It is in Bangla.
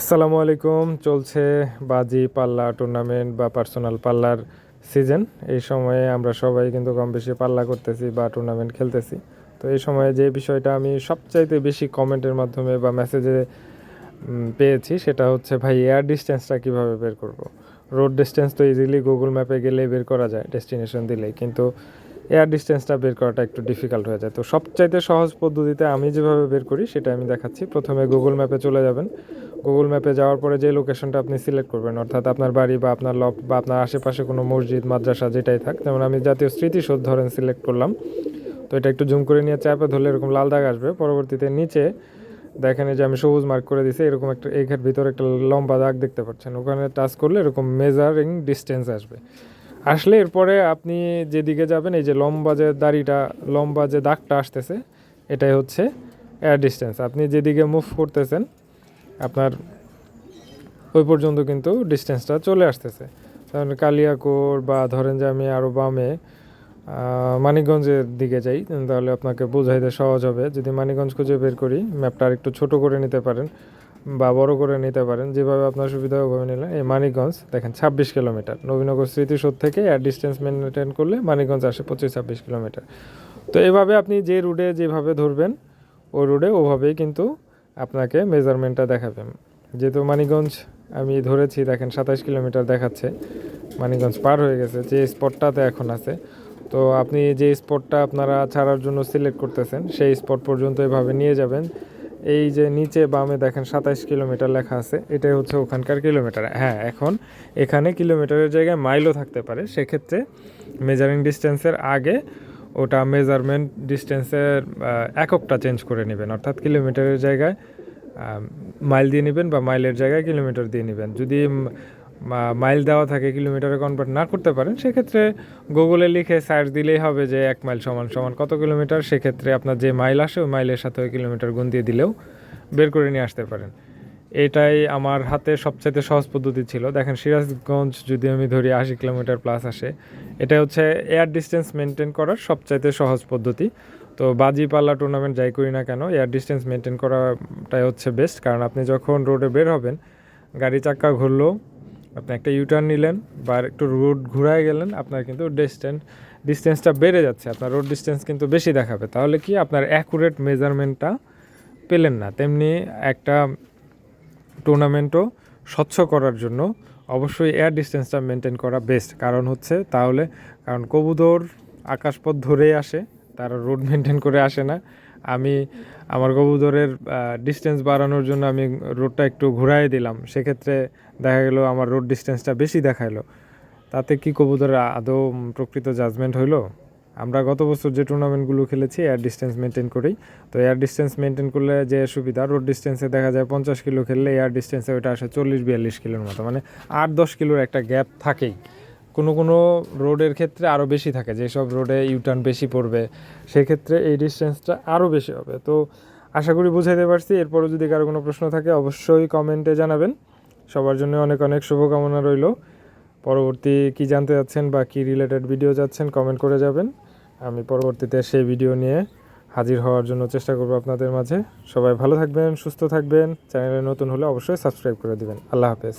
আসসালামু আলাইকুম। চলছে বাজি পাল্লা টুর্নামেন্ট বা পার্সোনাল পাল্লার সিজন এই সময়ে আমরা সবাই কিন্তু কম বেশি পাল্লা করতেছি বা টুর্নামেন্ট খেলতেছি। তো এই সময়ে যে বিষয়টা আমি সবচাইতে বেশি কমেন্টের মাধ্যমে বা মেসেজে পেয়েছি সেটা হচ্ছে ভাই এয়ার ডিস্টেন্সটা কীভাবে বের করব? রোড ডিস্টেন্স তো ইজিলি গুগল ম্যাপে গেলে বের করা যায় ডেস্টিনেশন দিলেই। কিন্তু এয়ার ডিস্টেন্সটা বের করাটা একটু ডিফিকাল্ট হয়ে যায়। তো সবচাইতে সহজ পদ্ধতিতে আমি যেভাবে বের করি সেটা আমি দেখাচ্ছি। প্রথমে গুগল ম্যাপে চলে যাবেন। গুগল ম্যাপে যাওয়ার পরে যে লোকেশনটা আপনি সিলেক্ট করবেন, অর্থাৎ আপনার বাড়ি বা আপনার লফট বা আপনার আশেপাশে কোনো মসজিদ, মাদ্রাসা যেটাই থাক, যেমন আমি জাতীয় স্মৃতিসৌধ ধরেন সিলেক্ট করলাম, তো এটা একটু জুম করে নিয়ে চাপে ধরলে এরকম লাল দাগ আসবে। পরবর্তীতে নিচে দেখেন যে আমি সবুজ মার্ক করে দিছি এরকম একটা এখার ভিতরে একটা লম্বা দাগ দেখতে পাচ্ছেন। ওখানে টাচ করলে এরকম মেজারিং ডিস্টেন্স আসবে। আসলে এরপরে আপনি যেদিকে যাবেন, এই যে লম্বা যে দাড়িটা, লম্বা যে দাগটা আসতেছে, এটাই হচ্ছে এয়ার ডিস্টেন্স আপনি যেদিকে মুভ করতেছেন আপনার ওই পর্যন্ত কিন্তু ডিস্টেন্সটা চলে আসতেছে। কারণ কালিয়াকোর বা ধরেন যে আমি আরও বামে মানিকগঞ্জের দিকে যাই, তাহলে আপনাকে বোঝাইতে সহজ হবে। যদি মানিকগঞ্জ খুঁজে বের করি ম্যাপটা আরেকটু ছোট করে নিতে পারেন বা বড় করে নিতে পারেন, যেভাবে আপনার সুবিধা হবে ওভাবে নিলে এই মানিকগঞ্জ, দেখেন ছাব্বিশ কিলোমিটার, নবীনগর স্মৃতিসৌধ থেকে এয়ার ডিস্টেন্স মেনটেন করলে মানিকগঞ্জ আসে পঁচিশ ছাব্বিশ কিলোমিটার। তো এভাবে আপনি যে রুটে যেভাবে ধরবেন, ওই রুটে ওভাবেই কিন্তু আপনাকে মেজারমেন্টটা দেখাবে যেহেতু মানিকগঞ্জ, আমি ধরেছি, দেখেন সাতাশ কিলোমিটার দেখাচ্ছে। মানিকগঞ্জ পার হয়ে গেছে, যে স্পটটাতে এখন আছে। তো আপনি যে স্পটটা আপনারা ছাড়ার জন্য সিলেক্ট করতেছেন, সেই স্পট পর্যন্ত এভাবে নিয়ে যাবেন। এই যে নিচে বামে দেখেন সাতাইশ কিলোমিটার লেখা আছে, এটাই হচ্ছে ওখানকার কিলোমিটার হ্যাঁ এখন এখানে কিলোমিটারের জায়গায় মাইলও থাকতে পারে। সেক্ষেত্রে মেজারিং ডিস্টেন্সের আগে ওটা মেজারমেন্ট ডিস্টেন্সের এককটা চেঞ্জ করে নেবেন। অর্থাৎ কিলোমিটারের জায়গায় মাইল দিয়ে নেবেন বা মাইলের জায়গায় কিলোমিটার দিয়ে নেবেন। যদি মাইল দেওয়া থাকে কিলোমিটারে কনভার্ট না করতে পারেন, সেক্ষেত্রে গুগলে লিখে সার্চ দিলেই হবে যে এক মাইল সমান সমান কত কিলোমিটার। সেক্ষেত্রে আপনার যে মাইল আসে, ওই মাইলের সাথে ওই কিলোমিটার গুণ দিয়ে দিলেও বের করে নিয়ে আসতে পারেন। এটাই আমার হাতে সবচাইতে সহজ পদ্ধতি ছিল। দেখেন, সিরাজগঞ্জ যদি আমি ধরি আশি কিলোমিটার প্লাস আসে এটা হচ্ছে এয়ার ডিস্টেন্স মেনটেন করার সবচাইতে সহজ পদ্ধতি। তো বাজি পাল্লা টুর্নামেন্ট যাই করি না কেন এয়ার ডিস্টেন্স মেনটেন করাটাই হচ্ছে বেস্ট কারণ আপনি যখন রোডে বের হবেন, গাড়ি চাক্কা ঘুরলো, আপনি একটা ইউটার্ন নিলেন বা একটু রোড ঘুরায় গেলেন, আপনার কিন্তু ডিস্টেন্স ডিস্টেন্সটা বেড়ে যাচ্ছে। আপনার রোড ডিস্টেন্স কিন্তু বেশি দেখাবে। তাহলে কি আপনার অ্যাকুরেট মেজারমেন্টটা পেলেন না। তেমনি একটা টুর্নামেন্টও স্বচ্ছ করার জন্য অবশ্যই এয়ার ডিস্টেন্সটা মেনটেন করা বেস্ট কারণ হচ্ছে তাহলে, কারণ কবুতর আকাশপথ ধরেই আসে, তারা রোড মেনটেন করে আসে না। আমি, আমার কবুতরের ডিস্টেন্স বাড়ানোর জন্য আমি রোডটা একটু ঘুরাই দিলাম। সেক্ষেত্রে দেখা গেলো আমার রোড ডিস্টেন্সটা বেশি দেখাইলো। তাতে কি কবুতরের আদৌ প্রকৃত জাজমেন্ট হইল? আমরা গত বছর যে টুর্নামেন্টগুলো খেলেছি এয়ার ডিস্টেন্স মেনটেন করেই। তো এয়ার ডিস্টেন্স মেনটেন করলে যে সুবিধা রোড ডিস্টেন্সে দেখা যায় পঞ্চাশ কিলো খেললে এয়ার ডিস্টেন্সে ওটা আসে চল্লিশ বিয়াল্লিশ কিলোর মতো। মানে আট দশ কিলোর একটা গ্যাপ থাকেই। কোনো কোনো রোডের ক্ষেত্রে আরও বেশি থাকে, যেসব রোডে ইউটার্ন বেশি পড়বে, সেক্ষেত্রে এই ডিস্টেন্সটা আরও বেশি হবে। তো আশা করি বুঝাইতে পারছি। এরপরও যদি কারও কোনো প্রশ্ন থাকে, অবশ্যই কমেন্টে জানাবেন। সবার জন্য অনেক অনেক শুভকামনা রইল। পরবর্তী কি জানতে চাচ্ছেন বা কি রিলেটেড ভিডিও যাচ্ছেন কমেন্ট করে যাবেন। আমি পরবর্তীতে সেই ভিডিও নিয়ে হাজির হওয়ার জন্য চেষ্টা করব আপনাদের মাঝে। সবাই ভালো থাকবেন, সুস্থ থাকবেন। চ্যানেলে নতুন হলে অবশ্যই সাবস্ক্রাইব করে দেবেন। আল্লাহ হাফেজ।